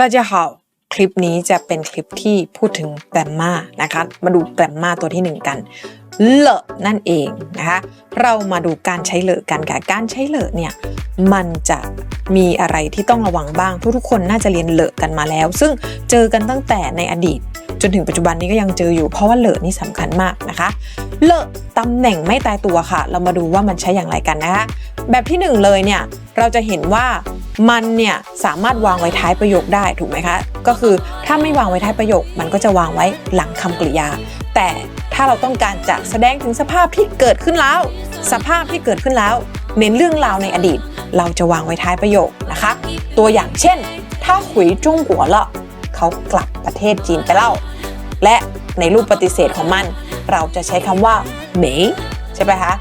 大家好คลิปนี้จะเป็นคลิปที่พูดถึงแกรมมานะคะ มาดูแกรมมาตัวที่หนึ่งกันเลอะนั่นเองนะคะ เรามาดูการใช้เลอะกันค่ะการใช้เลอะเนี่ย มันจะมีอะไรที่ต้องระวังบ้าง ทุกๆคนน่าจะเรียนเลอะกันมาแล้ว ซึ่งเจอกันตั้งแต่ในอดีต จนถึงปัจจุบันนี้ก็ยังเจออยู่เพราะว่าเลอะนี่สำคัญมากนะคะ เลอะตำแหน่งไม่ตายตัวค่ะ เรามาดูว่ามันใช้อย่างไรกันนะคะ แบบที่ 1 เลยเนี่ยเราจะเห็นว่ามันเนี่ยสามารถวางไว้ท้ายประโยคได้ถูกไหมคะ ก็คือถ้าไม่วางไว้ท้ายประโยค มันก็จะวางไว้หลังคำกริยา แต่ถ้าเราต้องการจะแสดงถึงสภาพที่เกิดขึ้นแล้ว สภาพที่เกิดขึ้นแล้ว เน้นเรื่องราวในอดีต เราจะวางไว้ท้ายประโยคนะคะ ตัวอย่างเช่น ถ้าขุยจุ้งหัวละเขากลับประเทศจีนไปเล่าและในรูปปฏิเสธของมัน เราจะใช้คำว่าเหมยใช่ไหมคะ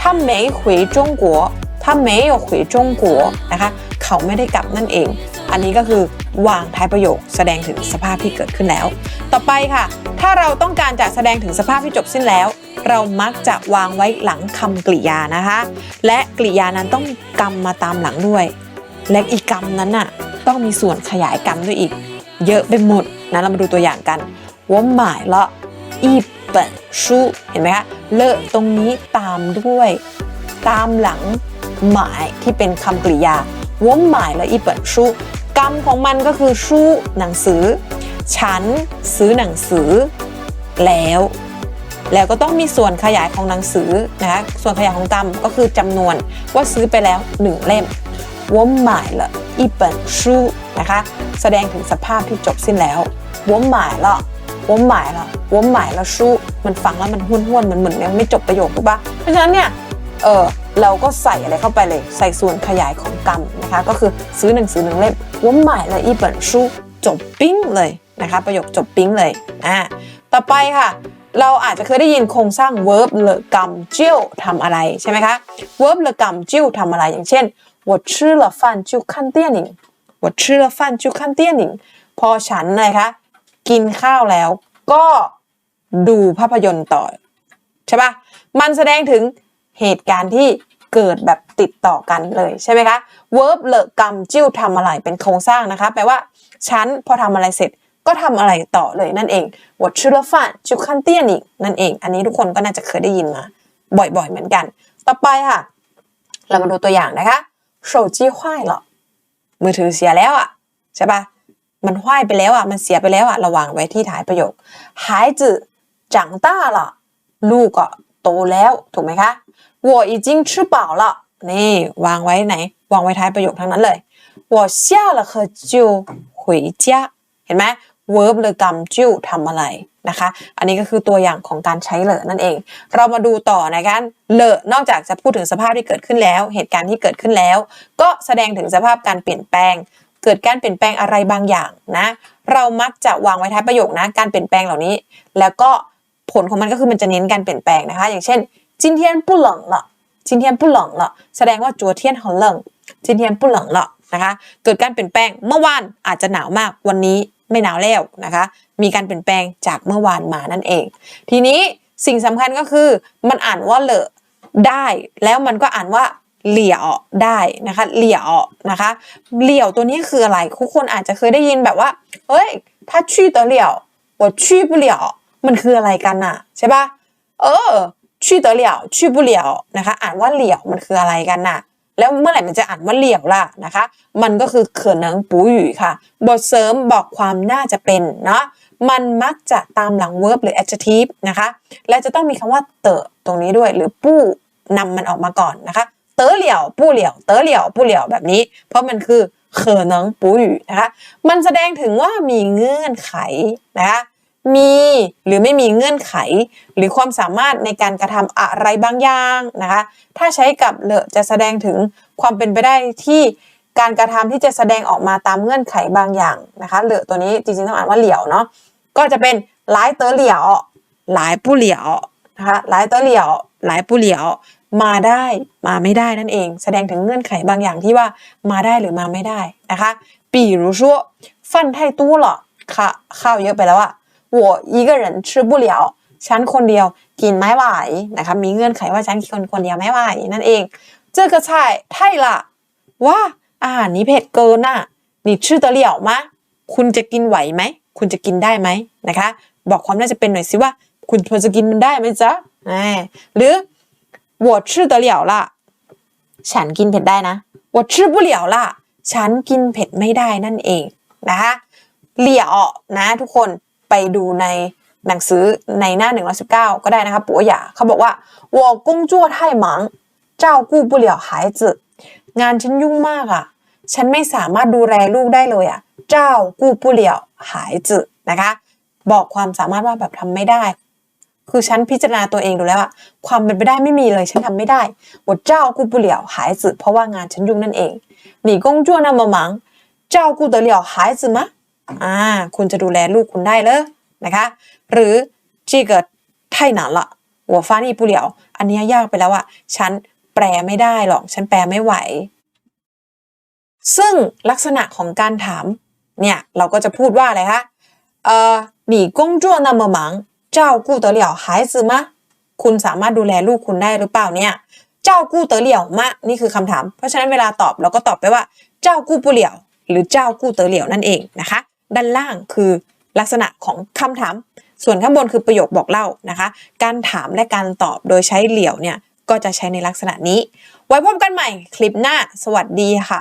ถ้าเหมยขุยจุ้งหัว ถ้า没有回中国นะคะ เขาไม่ได้กลับนั่นเอง อันนี้ก็คือวางท้ายประโยคแสดงถึงสภาพที่เกิดขึ้นแล้ว ต่อไปค่ะ ถ้าเราต้องการจะแสดงถึงสภาพที่จบสิ้นแล้ว เรามักจะวางไว้หลังคำกริยานะคะ และกริยานั้นต้องกรรมมาตามหลังด้วย และอีกกรรมนั้นน่ะต้องมีส่วนขยายกรรมด้วยอีก เยอะไปหมดนะเรามาดูตัวอย่างกันว่าหมายละอีเปิลชูเห็นไหมคะเลอะตรงนี้ตามด้วย ตามหลัง หมายที่เป็นคำกริยาว่าหมายและอีเปิลชูกรรมของมันก็คือชูหนังสือ ฉันซื้อหนังสือ แล้ว แล้วก็ต้องมีส่วนขยายของหนังสือนะคะส่วนขยายของกรรมก็คือจำนวนว่าซื้อไปแล้ว1เล่มว่าหมายละอีเปิลชูนะคะแสดงถึงสภาพที่จบสิ้นแล้วว่าหมายละว่าหมายละว่าหมายละชูมันฟังแล้วมันห้วนห้วนๆมันเหมือนยังไม่จบประโยคถูกปะเพราะฉะนั้นเนี่ยเออ เราก็ใส่อะไรเข้าไปเลยใส่ส่วนขยายของกรรมนะคะก็คือซื้อหนังสือหนึ่งเล่มว่าหมายละอีเปิลชูจบปิ้งเลยนะคะประโยคจบปิ้งเลยอ่าต่อไปค่ะ เราอาจจะเคยได้ยินโครงสร้าง verb หรือกรรมจิ้วทำอะไรใช่ไหมคะ verb หรือกรรมจิ้วทำอะไรอย่างเช่น我吃了饭就看电影我吃了饭就看电影พอฉันเลยคะกินข้าวแล้วก็ดูภาพยนตร์ต่อใช่ปะมันแสดงถึง เหตุการณ์ที่เกิดแบบติดต่อกันเลยใช่ไหมคะ verb เลอะกรรมจิ้วทำอะไรเป็นโครงสร้างนะคะ แปลว่าฉันพอทำอะไรเสร็จก็ทำอะไรต่อเลยนั่นเองวอชชูลฟันจุคันเตียนอีกนั่นเอง อันนี้ทุกคนก็น่าจะเคยได้ยินมา บ่อยๆเหมือนกัน ต่อไปค่ะ เรามาดูตัวอย่างนะคะโซจีห้ายเหรอมือถือเสียแล้วอะใช่ปะมันห้ายไปแล้วอะมันเสียไปแล้วอะระวังไว้ที่ท้ายประโยคหายจืจังต้าเหรอลูกก็โตแล้วถูกไหมคะ 我已经吃饱了นี่วางไว้ไหน วางไว้ท้ายประโยคทั้งนั้นเลย我下了课就回家เห็นไหม verb หรือกรรมจิ้วทำอะไรนะคะ อันนี้ก็คือตัวอย่างของการใช้เลอะนั่นเอง เรามาดูต่อนะคะเลอะนอกจากจะพูดถึงสภาพที่เกิดขึ้นแล้ว เหตุการณ์ที่เกิดขึ้นแล้ว ก็แสดงถึงสภาพการเปลี่ยนแปลง เกิดการเปลี่ยนแปลงอะไรบางอย่างนะ เรามักจะวางไว้ท้ายประโยคนะ การเปลี่ยนแปลงเหล่านี้ แล้วก็ผลของมันก็คือมันจะเน้นการเปลี่ยนแปลงนะคะ อย่างเช่น 今天不冷了今天不冷了แสดงว่า昨天很冷今天不冷了นะคะ เกิดการเปลี่ยนแปลงเมื่อวานอาจจะหนาวมากวันนี้ไม่หนาวแล้วนะคะ มีการเปลี่ยนแปลงจากเมื่อวานมานั่นเอง ทีนี้สิ่งสำคัญก็คือมันอ่านว่าเลอะได้ แล้วมันก็อ่านว่าเหลี่ยวได้นะคะเหลี่ยวนะคะเหลี่ยวตัวนี้คืออะไรทุกคนอาจจะเคยได้ยินแบบว่าเฮ้ยถ้าชื่อตัวเหลี่ยว我去不了มันคืออะไรกันน่ะใช่ปะเออ ชื่อตัวเหลี่ยวชื่อ不了นะคะ อ่านว่าเหลี่ยวมันคืออะไรกันน่ะ แล้วเมื่อไหร่มันจะอ่านว่าเหลี่ยวล่ะนะคะ มันก็คือเขินหนังปูหยู่ค่ะ บทเสริมบอกความน่าจะเป็นเนาะมันมักจะตามหลัง verb หรือ adjective นะคะ และจะต้องมีคำว่าเตอตรงนี้ด้วย หรือปู้นำมันออกมาก่อนนะคะ เตอเหลี่ยวปู้เหลี่ยวเตอเหลี่ยวปู้เหลี่ยวแบบนี้ เพราะมันคือเขินหนังปูหยู่นะคะ มันแสดงถึงว่ามีเงื่อนไขนะคะ มีหรือไม่มีเงื่อนไข หรือความสามารถในการกระทำอะไรบางอย่างนะคะ ถ้าใช้กับเลอจะแสดงถึงความเป็นไปได้ที่การกระทำที่จะแสดงออกมาตามเงื่อนไขบางอย่างนะคะเลอตัวนี้จริงๆต้องอ่านว่าเหลี่ยวเนาะก็จะเป็นหลายเตอเหลี่ยวหลายผู้เหลี่ยวนะคะหลายเตอเหลี่ยวหลายผู้เหลี่ยวมาได้มาไม่ได้นั่นเอง แสดงถึงเงื่อนไขบางอย่างที่ว่ามาได้หรือมาไม่ได้นะคะปีรู้ชั่วฟันไทตู้หรอค่ะข้าวเยอะไปแล้วอะ 我一个人吃不了ฉันคนเดียวกินไม่ไหวนะคะมีเงื่อนไขว่าฉันคนคนเดียวไม่ไหวนั่นเอง这个菜太辣ว่าอาหารนี้เผ็ดเกินน่ะ你吃得了吗 คุณจะกินไหวไหม คุณจะกินได้ไหมนะคะ บอกความน่าจะเป็นหน่อยสิว่า คุณพอจะกินมันได้ไหมจ๊ะอ่าหรือ我吃得了啦ฉันกินเผ็ดได้นะ我吃不了啦ฉันกินเผ็ดไม่ได้นั่นเองนะคะเหลี่ยอนะทุกคน ไปดูในหนังสือในหน้า 119 ก็ได้นะคะปัวหยาเขาบอกว่า我工作太忙照顾不了孩子งานฉันยุ่งมากอ่ะ ฉันไม่สามารถดูแลลูกได้เลยอ่ะ เจ้ากู้ผู้เหลี่ยวหายจืดนะคะ บอกความสามารถว่าแบบทำไม่ได้ คือฉันพิจารณาตัวเองดูแล้วอะความเป็นไปได้ไม่มีเลย ฉันทำไม่ได้我照顾不了孩子เพราะว่างานฉันยุ่งนั่นเอง你工作那么忙照顾得了孩子吗 อ่า คุณจะดูแลลูกคุณได้เลยนะคะ หรือ这个太难了我翻译不了อันเนี้ยยากไปแล้วอะฉันแปลไม่ได้หรอก ฉันแปลไม่ไหว ซึ่งลักษณะของการถามเนี่ยเราก็จะพูดว่าอะไรคะเอ่อ你工作那么忙照顾得了孩子吗คุณสามารถดูแลลูกคุณได้หรือเปล่าเนี่ยเจ้ากู้เต๋อเหลี่ยวมะนี่คือคำถาม เพราะฉะนั้นเวลาตอบเราก็ตอบไปว่าเจ้ากู้ปุเหลี่ยว หรือเจ้ากู้เต๋อเหลี่ยวนั่นเองนะคะ ด้านล่างคือลักษณะของคำถาม ส่วนข้างบนคือประโยคบอกเล่านะคะ การถามและการตอบโดยใช้เหลี่ยวเนี่ยก็จะใช้ในลักษณะนี้ ไว้พบกันใหม่คลิปหน้า สวัสดีค่ะ